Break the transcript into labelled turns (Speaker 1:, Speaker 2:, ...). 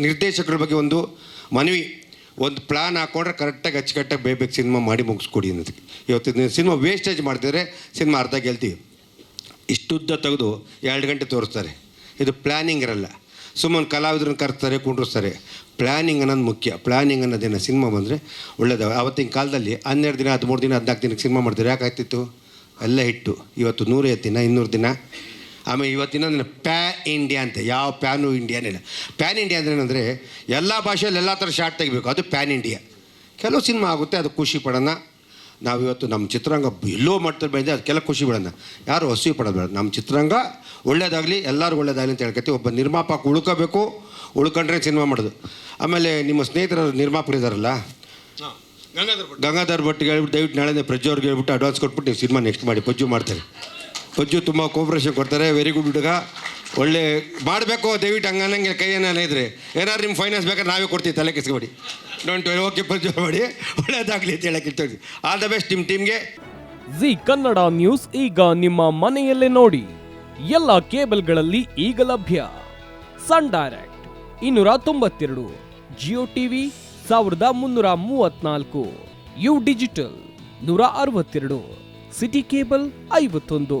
Speaker 1: ನಿರ್ದೇಶಕರ ಬಗ್ಗೆ ಒಂದು ಮನವಿ, ಒಂದು ಪ್ಲಾನ್ ಹಾಕೊಂಡ್ರೆ ಕರೆಕ್ಟಾಗಿ ಅಚ್ಚುಕಟ್ಟಾಗಿ ಬೇಬೇಕು ಸಿನಿಮಾ ಮಾಡಿ ಮುಗಿಸ್ಕೊಡಿ ಅನ್ನೋದಕ್ಕೆ. ಇವತ್ತು ಸಿನಿಮಾ ವೇಸ್ಟೇಜ್ ಮಾಡ್ತಿದ್ರೆ ಸಿನಿಮಾ ಅರ್ಧ ಗೆಲ್ತೀವಿ ಇಷ್ಟುದ್ದ ತೆಗೆದು ಎರಡು ಗಂಟೆ ತೋರಿಸ್ತಾರೆ. ಇದು ಪ್ಲ್ಯಾನಿಂಗ್ ಇರಲ್ಲ. ಸುಮ್ಮನೆ ಕಲಾವಿದ್ರನ್ನ ಕರೆಸ್ತಾರೆ, ಕುಂಡ್ರಿಸ್ತಾರೆ. ಪ್ಲ್ಯಾನಿಂಗ್ ಅನ್ನೋದು ಮುಖ್ಯ. ಪ್ಲ್ಯಾನಿಂಗ್ ಅನ್ನೋದೇನು ಸಿನಿಮಾ ಬಂದರೆ ಒಳ್ಳೇದು. ಆವತ್ತಿನ ಕಾಲದಲ್ಲಿ ಹನ್ನೆರಡು ದಿನ, ಹದಿಮೂರು ದಿನ, ಹದಿನಾಲ್ಕು ದಿನಕ್ಕೆ ಸಿನಿಮಾ ಮಾಡ್ತಾರೆ ಯಾಕಾಗ್ತಿತ್ತು? ಎಲ್ಲ ಹಿಟ್ಟು. ಇವತ್ತು ನೂರೈವತ್ತು ದಿನ, ಇನ್ನೂರು ದಿನ. ಆಮೇಲೆ ಇವತ್ತಿನ ನನ್ನ ಪ್ಯಾ ಇಂಡಿಯಾ ಅಂತ ಯಾವ ಪ್ಯಾನು ಇಂಡಿಯಾನಿಲ್ಲ ಪ್ಯಾನ್ ಇಂಡಿಯಾ ಅಂದ್ರೆ ಏನಂದರೆ ಎಲ್ಲ ಭಾಷೆಯಲ್ಲಿ ಎಲ್ಲ ಥರ ಶಾರ್ಟ್ ತೆಗಿಬೇಕು ಅದು ಪ್ಯಾನ್ ಇಂಡಿಯಾ. ಕೆಲವು ಸಿನಿಮಾ ಆಗುತ್ತೆ ಅದು ಖುಷಿ ಪಡೋಣ. ನಾವಿವತ್ತು ನಮ್ಮ ಚಿತ್ರರಂಗ ಎಲ್ಲೋ ಮಟ್ಟದಲ್ಲಿ ಅದು ಅದಕ್ಕೆಲ್ಲ ಖುಷಿ ಬಿಡೋಣ ಯಾರು ಹಸಿ ಪಡೋದು ಬೇಡ ನಮ್ಮ ಚಿತ್ರರಂಗ ಒಳ್ಳೇದಾಗಲಿ ಎಲ್ಲರೂ ಒಳ್ಳೇದಾಗಲಿ ಅಂತ ಹೇಳ್ಕೊತೀವಿ ಒಬ್ಬ ನಿರ್ಮಾಪಕ ಉಳ್ಕೋಬೇಕು ಉಳ್ಕೊಂಡ್ರೆ ಸಿನಿಮಾ ಮಾಡೋದು. ಆಮೇಲೆ ನಿಮ್ಮ ಸ್ನೇಹಿತರ ನಿರ್ಮಾಪಕರಿದಾರಲ್ಲ ಗಂಗಾಧರ್ ಗಂಗಾಧರ್ ಭಟ್ಗೆ ಹೇಳ್ಬಿಟ್ಟು ದಯವಿಟ್ಟು ನಾಳೆ ಪ್ರಜ್ಜು ಅವ್ರಿಗೆ ಹೇಳ್ಬಿಟ್ಟು ಅಡ್ವಾನ್ಸ್ ಕೊಟ್ಬಿಟ್ಟು ನೀವು ಸಿನಿಮಾ ನೆಕ್ಸ್ಟ್ ಮಾಡಿ ಪಜ್ಜು ಮಾಡ್ತಾರೆ. ಪಜ್ಜು ತುಂಬ ಕೋಪ್ರೇಷನ್ ಕೊಡ್ತಾರೆ ವೆರಿ ಗುಡ್ ಹುಡುಗ. ಒಳ್ಳೆ, ಮಾಡಬೇಕು, ದಯವಿಟ್ಟು ಹಂಗನ್ನಂಗೆ ಕೈ ಏನಾರ ಇದ್ರೆ ಏನಾದ್ರು ನಿಮ್ಮ ಫೈನಾನ್ಸ್ ಬೇಕಾದ್ರೆ ನಾವೇ ಕೊಡ್ತೀವಿ, ತಲೆ ಕಿಸ್ಕೊಬೇಡಿ. ಡೋಂಟ್ ಓಕೆ ಪಜ್ಜು ಮಾಡಿ. ಒಳ್ಳೇದಾಗಲಿ ಅಂತ ಹೇಳಕ್ಕೆ ಆಲ್ ದ ಬೆಸ್ಟ್ ನಿಮ್ಮ ಟೀಮ್ಗೆ
Speaker 2: ಜಿ ಕನ್ನಡ ನ್ಯೂಸ್ ಈಗ ನಿಮ್ಮ ಮನೆಯಲ್ಲೇ ನೋಡಿ. ಎಲ್ಲ ಕೇಬಲ್ಗಳಲ್ಲಿ ಈಗ ಲಭ್ಯ. ಸನ್ ಡೈರೆಕ್ಟ್ ಇನ್ನೂರ ತೊಂಬತ್ತೆರಡು ಜಿಯೋ ಟಿವಿ ಸಾವಿರದ ಮುನ್ನೂರ ಮೂವತ್ನಾಲ್ಕು ಯು ಡಿಜಿಟಲ್ ನೂರ ಅರವತ್ತೆರಡು ಸಿಟಿ ಕೇಬಲ್ ಐವತ್ತೊಂದು.